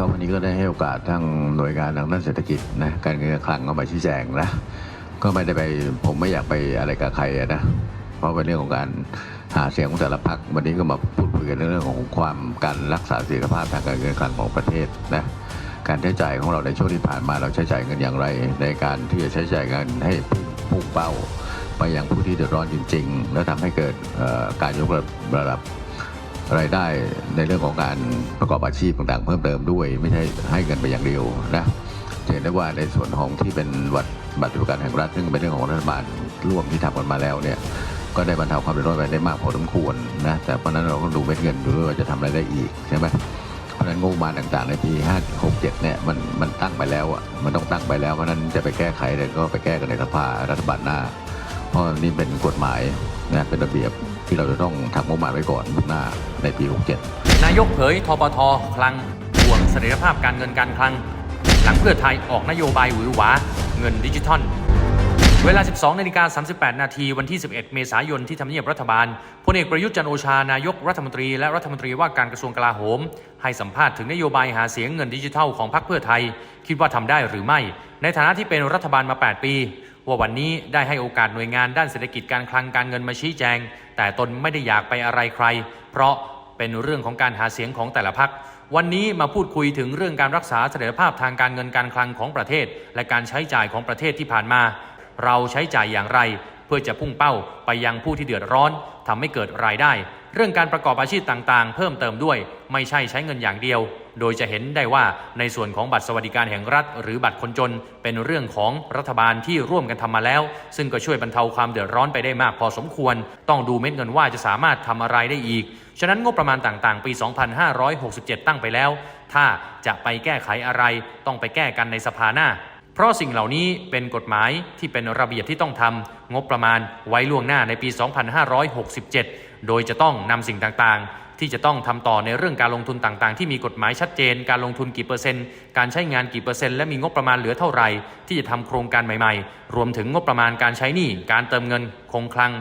ก็วันนี้ก็ได้ให้โอกาสทางหน่วยงานทางด้านเศรษฐกิจนะการเงินการคลังก็มาชี้แจงนะก็ไม่ได้ไปผมไม่อยากไปอะไรกับใครนะเพราะเป็นเรื่องของการหาเสียงของแต่ละพรรควันนี้ก็มาพูดคุยกันเรื่องของความการรักษาเสถียรภาพทางการเงินการคลังของประเทศนะการใช้จ่ายของเราในช่วงที่ผ่านมาเราใช้จ่ายเงินอย่างไร ในการที่จะใช้จ่ายเงินให้พุ่งเป้า ไปยังผู้ที่เดือดร้อนจริง ๆ และทำให้เกิดการยกระดับ รายได้ในเรื่องของการประกอบอาชีพต่างๆ เพิ่มเติมด้วย ไม่ใช่ให้เงินไปอย่างเดียวนะเห็นได้ว่าในส่วนของที่เป็นวัดบัตรประกันแห่งรัฐซึ่งเป็นเรื่องของรัฐบาลร่วมที่ทำกันมาแล้วเนี่ยก็ได้บรรเทาความเดือดร้อนไปได้มากพอสมควรนะแต่เพราะนั้นเราก็ดูเม็ดเงินดูด้วยว่าจะทำอะไรได้อีกใช่ไหมเพราะนั้นงบประมาณต่างๆในปี5 6 7เนี่ยมันมันตั้งไปแล้วอะมันต้องตั้งไปแล้วเพราะฉะนั้นจะไปแก้ไขอะไรก็ไปแก้กันในสภารัฐบาลหน้า เพราะนี่เป็นกฎหมาย นะเป็นระเบียบที่เราจะต้องทำงบประมาณไว้ก่อนล่วงหน้าในปี 67 นายกเผยทปทคลังห่วงเสถียรภาพการเงินการคลัง หลังเพื่อไทยออกนโยบายหวือหวาเงินดิจิทัล เวลา 12นาฬิกา38 นาทีวันที่ 11 เมษายนที่ทำเนียบรัฐบาลพลเอกประยุทธ์จันโอชานายกรัฐมนตรีและรัฐมนตรีว่าการกระทรวงกลาโหม ให้สัมภาษณ์ถึงนโยบายหาเสียงเงินดิจิทัลของพรรคเพื่อไทย คิดว่าทำได้หรือไม่ ในฐานะที่เป็นรัฐบาลมา 8 ปี ว่าวันนี้ได้ให้โอกาสหน่วยงานด้านเศรษฐกิจการคลังการเงินมาชี้แจง แต่ตนไม่ได้อยากไปอะไรใคร เพราะเป็นเรื่องของการหาเสียงของแต่ละพรรควันนี้มาพูดคุยถึงเรื่องการรักษาเสถียรภาพทางการเงินการคลังของประเทศ และการใช้จ่ายของประเทศที่ผ่านมา เราใช้จ่ายอย่างไร เพื่อจะพุ่งเป้าไปยังผู้ที่เดือดร้อนทำให้เกิดรายได้ เรื่องการประกอบอาชีพต่างๆ เพิ่มเติมด้วย ไม่ใช่ใช้เงินอย่างเดียว โดยจะเห็นได้ว่าในส่วนของบัตรสวัสดิการแห่งรัฐ หรือบัตรคนจนเป็นเรื่องของรัฐบาลที่ร่วมกันทำมาแล้ว ซึ่งก็ช่วยบรรเทาความเดือดร้อนไปได้มากพอสมควร ต้องดูเม็ดเงินว่าจะสามารถทำอะไรได้อีก ฉะนั้นงบประมาณต่างๆ ปี 2567 ตั้งไปแล้ว ถ้าจะไปแก้ไขอะไร ต้องไปแก้กันในสภาหน้าเพราะสิ่งเหล่านี้เป็นกฎหมายที่เป็นระเบียบที่ต้องทำงบประมาณไว้ล่วงหน้าในปี 2567 โดยจะต้องนำสิ่งต่างๆ ที่จะต้องทำต่อในเรื่องการลงทุนต่างๆ ที่มีกฎหมายชัดเจน การลงทุนกี่เปอร์เซ็นต์ การใช้งานกี่เปอร์เซ็นต์ และมีงบประมาณเหลือเท่าไหร่ที่จะทำโครงการใหม่ๆ รวมถึงงบประมาณการใช้หนี้ การเติมเงินคงคลัง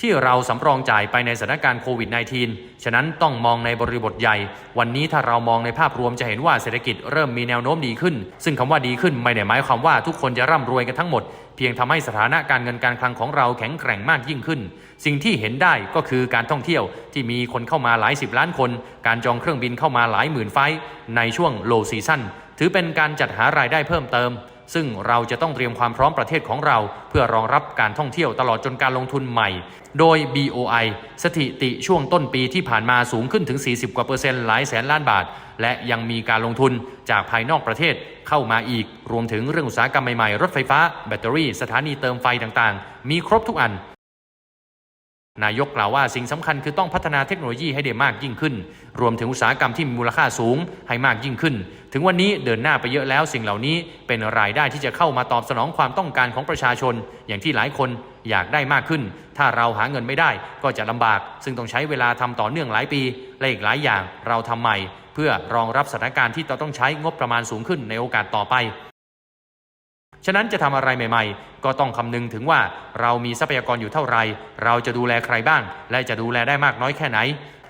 ที่เราสำรองจ่ายไปในสถานการณ์โควิด -19 ฉะนั้นต้องมองในบริบทใหญ่ วันนี้ถ้าเรามองในภาพรวมจะเห็นว่าเศรษฐกิจเริ่มมีแนวโน้มดีขึ้น ซึ่งคำว่าดีขึ้นไม่ได้หมายความว่าทุกคนจะร่ำรวยกันทั้งหมด เพียงทำให้สถานะการเงินการคลังของเราแข็งแกร่งมากยิ่งขึ้น สิ่งที่เห็นได้ก็คือการท่องเที่ยวที่มีคนเข้ามาหลายสิบล้านคน การจองเครื่องบินเข้ามาหลายหมื่นไฟล์ในช่วงโลซีซั่นถือเป็นการจัดหารายได้เพิ่มเติม ซึ่งเราจะต้องเตรียมความพร้อมประเทศของเรา เพื่อรองรับการท่องเที่ยวตลอดจนการลงทุนใหม่ โดย BOI สถิติช่วงต้นปีที่ผ่านมาสูงขึ้นถึง 40 กว่าเปอร์เซ็นต์หลายแสนล้านบาท และยังมีการลงทุนจากภายนอกประเทศเข้ามาอีก รวมถึงเรื่องอุตสาหกรรมใหม่ๆ รถไฟฟ้า แบตเตอรี่ สถานีเติมไฟต่างๆ มีครบทุกอัน นายกกล่าวว่าสิ่งสำคัญคือต้องพัฒนาเทคโนโลยีให้ได้มากยิ่งขึ้น รวมถึงอุตสาหกรรมที่มีมูลค่าสูงให้มากยิ่งขึ้น ถึงวันนี้เดินหน้าไปเยอะแล้วสิ่งเหล่านี้เป็นรายได้ที่จะเข้ามาตอบสนองความต้องการของประชาชน อย่างที่หลายคนอยากได้มากขึ้น ถ้าเราหาเงินไม่ได้ก็จะลำบาก ซึ่งต้องใช้เวลาทำต่อเนื่องหลายปี และอีกหลายอย่างเราทำใหม่ เพื่อรองรับสถานการณ์ที่เราต้องใช้งบประมาณสูงขึ้นในโอกาสต่อไป ฉะนั้นจะทำอะไรใหม่ ๆ ก็ต้องคำนึงถึงว่าเรามีทรัพยากรอยู่เท่าไหร่เราจะดูแลใครบ้าง และจะดูแลได้มากน้อยแค่ไหน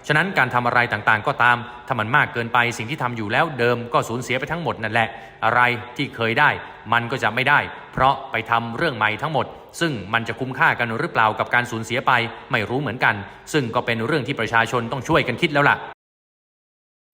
ฉะนั้นการทำอะไรต่างๆ ก็ตาม ถ้ามันมากเกินไปสิ่งที่ทำอยู่แล้วเดิมก็สูญเสียไปทั้งหมดนั่นแหละ อะไรที่เคยได้ มันก็จะไม่ได้ เพราะไปทำเรื่องใหม่ทั้งหมด ซึ่งมันจะคุ้มค่ากันหรือเปล่ากับการสูญเสียไป ไม่รู้เหมือนกัน ซึ่งก็เป็นเรื่องที่ประชาชนต้องช่วยกันคิดแล้วล่ะ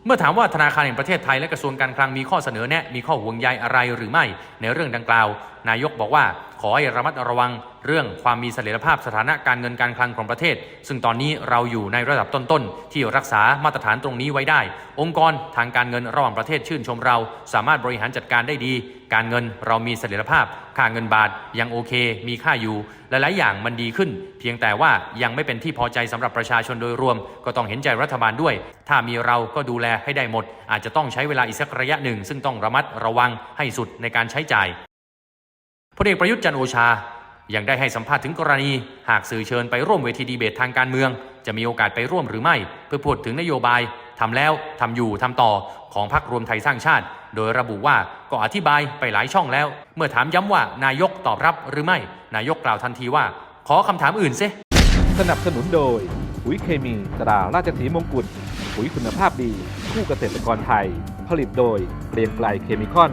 เมื่อถามว่าธนาคารแห่งประเทศไทยและกระทรวงการคลังมีข้อเสนอแนะมีข้อห่วงใยอะไรหรือไม่ในเรื่องดังกล่าว นายกบอกว่า ขอให้ระมัดระวังเรื่องความมีเสถียรภาพสถานะการเงินการคลังของประเทศ ซึ่งตอนนี้เราอยู่ในระดับต้นๆ ที่รักษามาตรฐานตรงนี้ไว้ได้ องค์กรทางการเงินระหว่างประเทศชื่นชมเรา สามารถบริหารจัดการได้ดี การเงินเรามีเสถียรภาพ ค่าเงินบาทยังโอเค มีค่าอยู่ หลายๆ อย่างมันดีขึ้น เพียงแต่ว่ายังไม่เป็นที่พอใจสำหรับประชาชนโดยรวม ก็ต้องเห็นใจรัฐบาลด้วย ถ้ามีเราก็ดูแลให้ได้หมด อาจจะต้องใช้เวลาอีกสักระยะหนึ่ง ซึ่งต้องระมัดระวังให้สุดในการใช้จ่าย พลเอกประยุทธ์จันโอชา ยังได้ให้สัมภาษณ์ถึงกรณี หากสื่อเชิญไปร่วมเวทีดีเบตทางการเมือง จะมีโอกาสไปร่วมหรือไม่ เพื่อพูดถึงนโยบายทำแล้วทำอยู่ทำต่อของพรรครวมไทยสร้างชาติ โดยระบุว่าก็อธิบายไปหลายช่องแล้ว เมื่อถามย้ำว่านายกตอบรับหรือไม่ นายกกล่าวทันทีว่า ขอคำถามอื่นเซสนับสนุนโดยปุ๋ยเคมีตราราชสีมงกุฎปุ๋ยคุณภาพดี คู่เกษตรกรไทย ผลิตโดยเกรียงไกลเคมีคอน